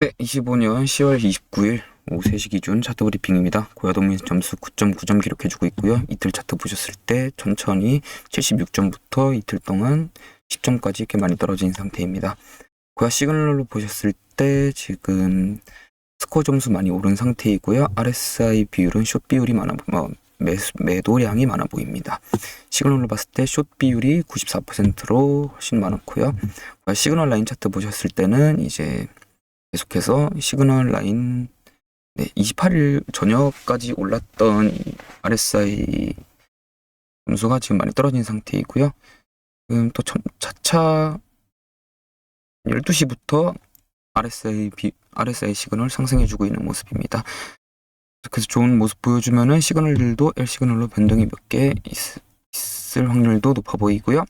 네, 25년 10월 29일 오후 3시 기준 차트 브리핑입니다. 고야동민 점수 9.9점 기록해주고 있고요. 이틀 차트 보셨을 때 천천히 76점부터 이틀 동안 10점까지 이렇게 많이 떨어진 상태입니다. 고야 시그널로 보셨을 때 지금 스코어 점수 많이 오른 상태이고요. RSI 비율은 숏 비율이 많아 뭐, 매, 매도량이 많아 보입니다. 시그널로 봤을 때 숏 비율이 94%로 훨씬 많았고요. 고야 시그널 라인 차트 보셨을 때는 이제 계속해서 시그널 라인 네, 28일 저녁까지 올랐던 이 RSI 점수가 지금 많이 떨어진 상태이고요. 지금 또 점- 차차 12시부터 RSI 비, RSI 시그널 상승해주고 있는 모습입니다. 그래서 좋은 모습 보여주면은 시그널들도 L 시그널로 변동이 몇 개 있을 확률도 높아 보이고요.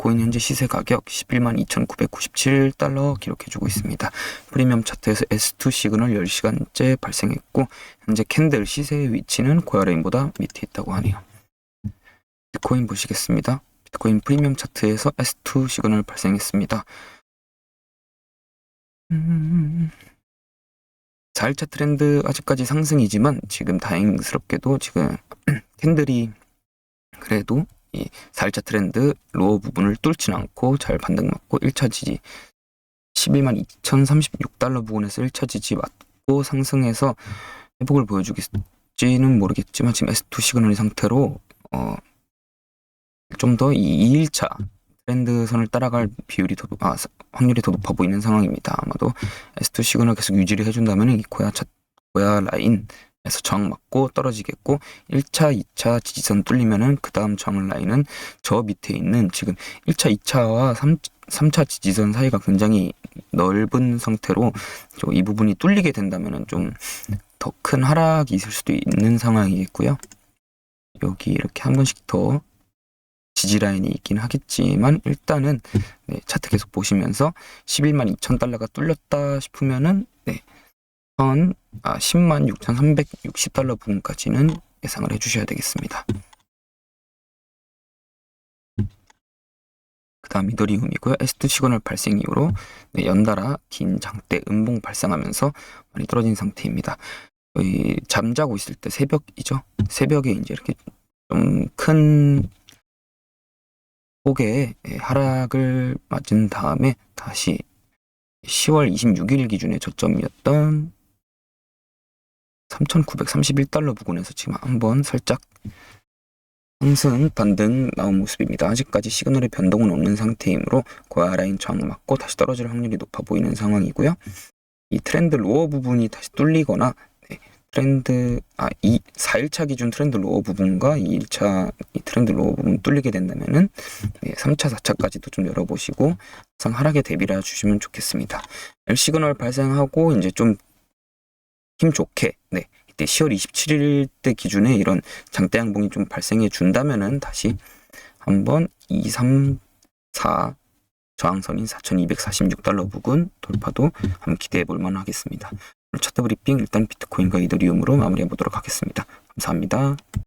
비트코인 현재 시세 가격 11만 2,997달러 기록해주고 있습니다. 프리미엄 차트에서 S2 시그널 10시간째 발생했고 현재 캔들 시세의 위치는 고야레인보다 밑에 있다고 하네요. 비트코인 보시겠습니다. 비트코인 프리미엄 차트에서 S2 시그널 발생했습니다. 음... 4일차 트렌드 아직까지 상승이지만 지금 다행스럽게도 지금 캔들이 그래도 이 4일차 트렌드 로어 부분을 뚫진 않고 잘 반등 맞고 1차 지지 11만 2,036달러 부근에서 1차 지지 맞고 상승해서 회복을 보여주겠지는 모르겠지만 지금 S2 시그널 상태로 어, 좀 더 이 2일차 트렌드 선을 따라갈 비율이 더 높- 아, 사- 확률이 더 높아 보이는 상황입니다. 아마도 S2 시그널 계속 유지를 해준다면 이 고야 차 고야 라인 에서 저항 맞고 떨어지겠고 1차, 2차 지지선 뚫리면은 그 다음 저항 라인은 저 밑에 있는 지금 1차, 2차와 3, 3차 지지선 사이가 굉장히 넓은 상태로 저이 부분이 뚫리게 된다면은 좀 더 큰 하락이 있을 수도 있는 상황이겠고요. 여기 이렇게 한 번씩 더 지지 라인이 있긴 하겠지만 일단은 네, 차트 계속 보시면서 11만 2천 달러가 뚫렸다 싶으면은 네, 선 아, 10만 6,360달러 부분까지는 예상을 해주셔야 되겠습니다. 그 다음 이더리움이고요. S2 시그널 발생 이후로 네, 연달아 긴 장대 음봉 발생하면서 많이 떨어진 상태입니다. 거의 잠자고 있을 때 새벽이죠. 새벽에 이제 이렇게 좀 큰 폭의 예, 하락을 맞은 다음에 다시 10월 26일 기준의 저점이었던 3,931달러 부근에서 지금 한번 살짝 상승 반등 나온 모습입니다. 아직까지 시그널의 변동은 없는 상태이므로 고야 라인 저항 맞고 다시 떨어질 확률이 높아 보이는 상황이고요. 이 트렌드 로어 부분이 다시 뚫리거나 네, 트렌드 아2 4일차 기준 트렌드 로어 부분과 2일차 이 트렌드 로어 부분 뚫리게 된다면은 네, 3차, 4차까지도 좀 열어보시고 항상 하락에 대비를 해주시면 좋겠습니다. 시그널 발생하고 이제 좀 힘 좋게 네 이때 10월 27일 때 기준에 이런 장대 양봉이 좀 발생해 준다면은 다시 한번 2, 3, 4 저항선인 4,246달러 부근 돌파도 한번 기대해 볼 만 하겠습니다. 오늘 차트 브리핑 일단 비트코인과 이더리움으로 마무리해 보도록 하겠습니다. 감사합니다.